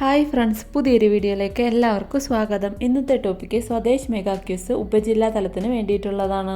Hi friends പുതിയൊരു വീഡിയോയിലേക്ക് എല്ലാവർക്കും സ്വാഗതം. ഇന്നത്തെ ടോപ്പിക്ക് സ്വദേശ് മെഗാ ക്യൂസ് ഉപജില്ലാ തലത്തിന് വേണ്ടിയിട്ടുള്ളതാണ്.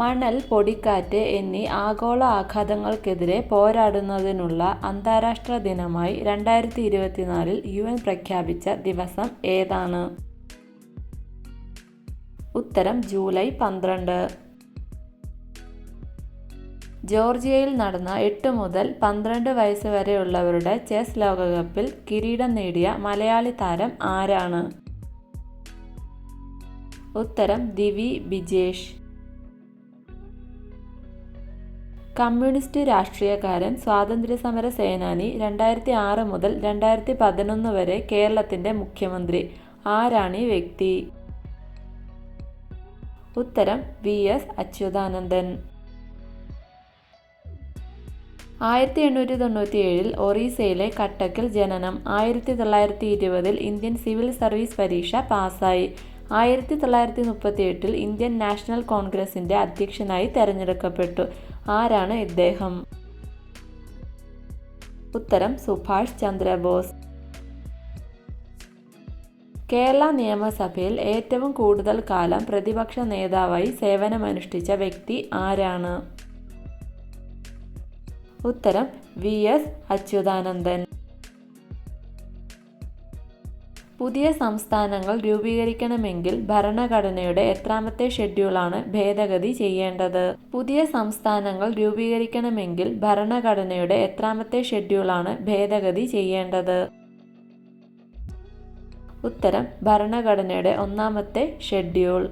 മണൽ പൊടിക്കാറ്റ് എന്നീ ആഗോള ആഘാതങ്ങൾക്കെതിരെ പോരാടുന്നതിനുള്ള അന്താരാഷ്ട്ര ദിനമായി രണ്ടായിരത്തി ഇരുപത്തിനാലിൽ യു എൻ പ്രഖ്യാപിച്ച ദിവസം ഏതാണ്? ഉത്തരം ജൂലൈ പന്ത്രണ്ട്. ജോർജിയയിൽ നടന്ന എട്ട് മുതൽ പന്ത്രണ്ട് വയസ്സ് വരെയുള്ളവരുടെ ചെസ് ലോകകപ്പിൽ കിരീടം നേടിയ മലയാളി താരം ആരാണ്? ഉത്തരം ദിവി ബിജേഷ്. കമ്മ്യൂണിസ്റ്റ് രാഷ്ട്രീയക്കാരൻ സ്വാതന്ത്ര്യസമര സേനാനി രണ്ടായിരത്തി ആറ് മുതൽ രണ്ടായിരത്തി പതിനൊന്ന് വരെ കേരളത്തിന്റെ മുഖ്യമന്ത്രി. ആരാണ് ഈ വ്യക്തി? ഉത്തരം വി എസ് അച്യുതാനന്ദൻ. ആയിരത്തി എണ്ണൂറ്റി തൊണ്ണൂറ്റി ഏഴിൽ ഒറീസയിലെ കട്ടക്കിൽ ജനനം ആയിരത്തി തൊള്ളായിരത്തി ഇരുപതിൽ ഇന്ത്യൻ സിവിൽ സർവീസ് പരീക്ഷ പാസ്സായി ആയിരത്തി തൊള്ളായിരത്തി മുപ്പത്തി എട്ടിൽ ഇന്ത്യൻ നാഷണൽ കോൺഗ്രസിന്റെ അധ്യക്ഷനായി തെരഞ്ഞെടുക്കപ്പെട്ടു. ആരാണ് ഇദ്ദേഹം? ഉത്തരം സുഭാഷ് ചന്ദ്രബോസ്. കേരള നിയമസഭയിൽ ഏറ്റവും കൂടുതൽ കാലം പ്രതിപക്ഷ നേതാവായി സേവനമനുഷ്ഠിച്ച വ്യക്തി ആരാണ്? ഉത്തരം വി എസ് അച്യുതാനന്ദൻ. പുതിയ സംസ്ഥാനങ്ങൾ രൂപീകരിക്കണമെങ്കിൽ ഭരണഘടനയുടെ എത്രാമത്തെ ഷെഡ്യൂളാണ് ഭേദഗതി ചെയ്യേണ്ടത്. പുതിയ സംസ്ഥാനങ്ങൾ രൂപീകരിക്കണമെങ്കിൽ ഭരണഘടനയുടെ എത്രാമത്തെ ഷെഡ്യൂളാണ് ഭേദഗതി ചെയ്യേണ്ടത്. ഉത്തരം ഭരണഘടനയുടെ ഒന്നാമത്തെ ഷെഡ്യൂൾ.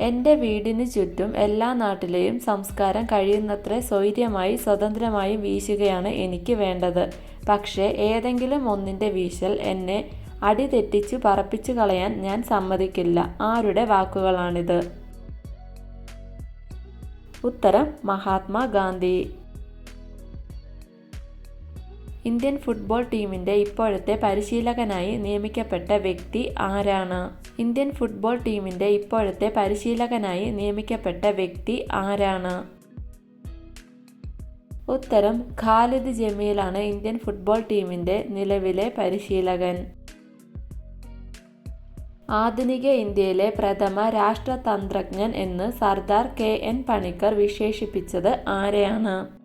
എന്റെ വീടിന് ചുറ്റും എല്ലാ നാട്ടിലെയും സംസ്കാരം കഴിയുന്നത്ര സ്വൈര്യമായി സ്വതന്ത്രമായി വീശുകയാണ് എനിക്ക് വേണ്ടത്. പക്ഷേ ഏതെങ്കിലും ഒന്നിന്റെ വീശൽ എന്നെ അടി തെറ്റിച്ചു പറപ്പിച്ചു കളയാൻ ഞാൻ സമ്മതിക്കില്ല. ആരുടെ വാക്കുകളാണിത്? ഉത്തരം മഹാത്മാഗാന്ധി ഇന്ത്യൻ ഫുട്ബോൾ ടീമിന്റെ ഇപ്പോഴത്തെ പരിശീലകനായി നിയമിക്കപ്പെട്ട വ്യക്തി ആരാണ്? ഇന്ത്യൻ ഫുട്ബോൾ ടീമിന്റെ ഇപ്പോഴത്തെ പരിശീലകനായി നിയമിക്കപ്പെട്ട വ്യക്തി ആരാണ്? ഉത്തരം ഖാലിദ് ജമീലാണ് ഇന്ത്യൻ ഫുട്ബോൾ ടീമിന്റെ നിലവിലെ പരിശീലകൻ. ആധുനിക ഇന്ത്യയിലെ പ്രഥമ രാഷ്ട്രതന്ത്രജ്ഞൻ എന്ന് സർദാർ കെ എൻ പണിക്കർ വിശേഷിപ്പിച്ചത് ആരെയാണ്?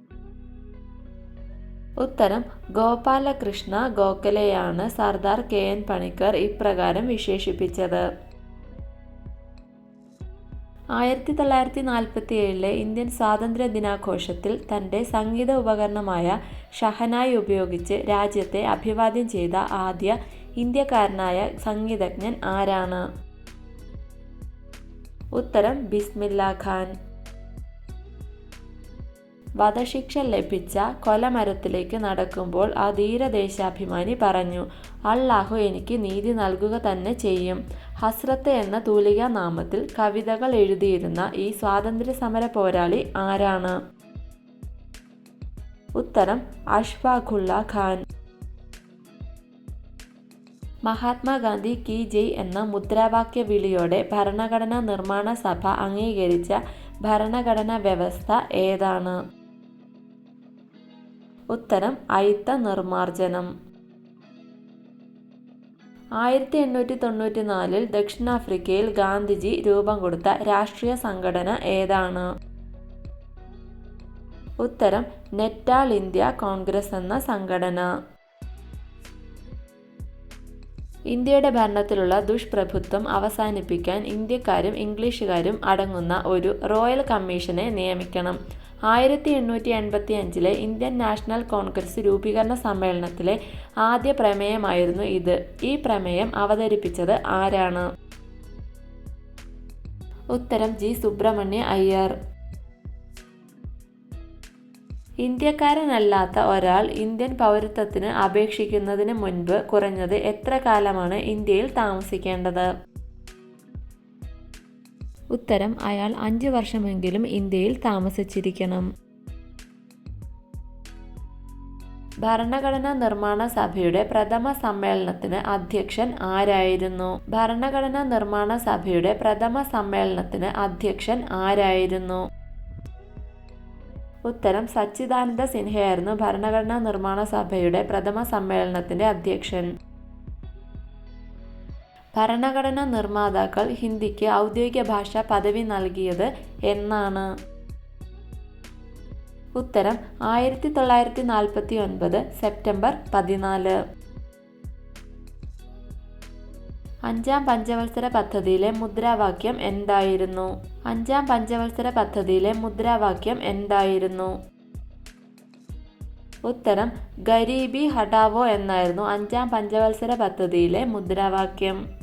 ഉത്തരം ഗോപാലകൃഷ്ണ ഗോഖലെയാണ് സർദാർ കെ എൻ പണിക്കർ ഇപ്രകാരം വിശേഷിപ്പിച്ചത്. ആയിരത്തി തൊള്ളായിരത്തി നാൽപ്പത്തി ഏഴിലെ ഇന്ത്യൻ സ്വാതന്ത്ര്യ ദിനാഘോഷത്തിൽ തന്റെ സംഗീത ഉപകരണമായ ഷഹനായി ഉപയോഗിച്ച് രാജ്യത്തെ അഭിവാദ്യം ചെയ്ത ആദ്യ ഇന്ത്യക്കാരനായ സംഗീതജ്ഞൻ ആരാണ്? ഉത്തരം ബിസ്മില്ല ഖാൻ. വധശിക്ഷ ലഭിച്ച കൊലമരത്തിലേക്ക് നടക്കുമ്പോൾ ആ ധീരദേശാഭിമാനി പറഞ്ഞു അള്ളാഹു എനിക്ക് നീതി നൽകുക തന്നെ ചെയ്യും. ഹസ്രത്ത് എന്ന തൂലിക നാമത്തിൽ കവിതകൾ എഴുതിയിരുന്ന ഈ സ്വാതന്ത്ര്യ സമര പോരാളി ആരാണ്? ഉത്തരം അഷ്ഫാഖുല്ല ഖാൻ. മഹാത്മാഗാന്ധി കി. ജയ് എന്ന മുദ്രാവാക്യ വിളിയോടെ ഭരണഘടനാ നിർമ്മാണ സഭ അംഗീകരിച്ച ഭരണഘടനാ വ്യവസ്ഥ ഏതാണ്? ഉത്തരം അയിത്ത നിർമാർജനം ആയിരത്തി എണ്ണൂറ്റി തൊണ്ണൂറ്റി നാലിൽ ദക്ഷിണാഫ്രിക്കയിൽ ഗാന്ധിജി രൂപം കൊടുത്ത രാഷ്ട്രീയ സംഘടന ഏതാണ്? ഉത്തരം നെറ്റാൾ ഇന്ത്യ കോൺഗ്രസ് എന്ന സംഘടന. ഇന്ത്യയുടെ ഭരണത്തിലുള്ള ദുഷ്പ്രഭുത്വം അവസാനിപ്പിക്കാൻ ഇന്ത്യക്കാരും ഇംഗ്ലീഷുകാരും അടങ്ങുന്ന ഒരു റോയൽ കമ്മീഷനെ നിയമിക്കണം. ആയിരത്തി എണ്ണൂറ്റി എൺപത്തി അഞ്ചിലെ ഇന്ത്യൻ നാഷണൽ കോൺഗ്രസ് രൂപീകരണ സമ്മേളനത്തിലെ ആദ്യ പ്രമേയമായിരുന്നു ഇത്. ഈ പ്രമേയം അവതരിപ്പിച്ചത് ആരാണ്? ഉത്തരം ജി. സുബ്രഹ്മണ്യ അയ്യർ. ഇന്ത്യക്കാരനല്ലാത്ത ഒരാൾ ഇന്ത്യൻ പൗരത്വത്തിന് അപേക്ഷിക്കുന്നതിന് മുൻപ് കുറഞ്ഞത് എത്ര കാലമാണ് ഇന്ത്യയിൽ താമസിക്കേണ്ടത്? ഉത്തരം അയാൾ അഞ്ച് വർഷമെങ്കിലും ഇന്ത്യയിൽ താമസിച്ചിരിക്കണം. ഭരണഘടനാ നിർമ്മാണ സഭയുടെ പ്രഥമ സമ്മേളനത്തിന് അധ്യക്ഷൻ ആരായിരുന്നു? ഭരണഘടനാ നിർമ്മാണ സഭയുടെ പ്രഥമ സമ്മേളനത്തിന് അധ്യക്ഷൻ ആരായിരുന്നു? ഉത്തരം സച്ചിദാനന്ദ സിൻഹയായിരുന്നു ഭരണഘടനാ നിർമ്മാണ സഭയുടെ പ്രഥമ സമ്മേളനത്തിന്റെ അധ്യക്ഷൻ. ഭരണഘടനാ നിർമ്മാതാക്കൾ ഹിന്ദിക്ക് ഔദ്യോഗിക ഭാഷാ പദവി നൽകിയത് എന്നാണ്. ഉത്തരം ആയിരത്തി തൊള്ളായിരത്തി നാൽപ്പത്തി ഒൻപത് സെപ്റ്റംബർ പതിനാല്. അഞ്ചാം പഞ്ചവത്സര പദ്ധതിയിലെ മുദ്രാവാക്യം എന്തായിരുന്നു? അഞ്ചാം പഞ്ചവത്സര പദ്ധതിയിലെ മുദ്രാവാക്യം എന്തായിരുന്നു? ഉത്തരം ഗരീബി ഹടാവോ എന്നായിരുന്നു അഞ്ചാം പഞ്ചവത്സര പദ്ധതിയിലെ മുദ്രാവാക്യം.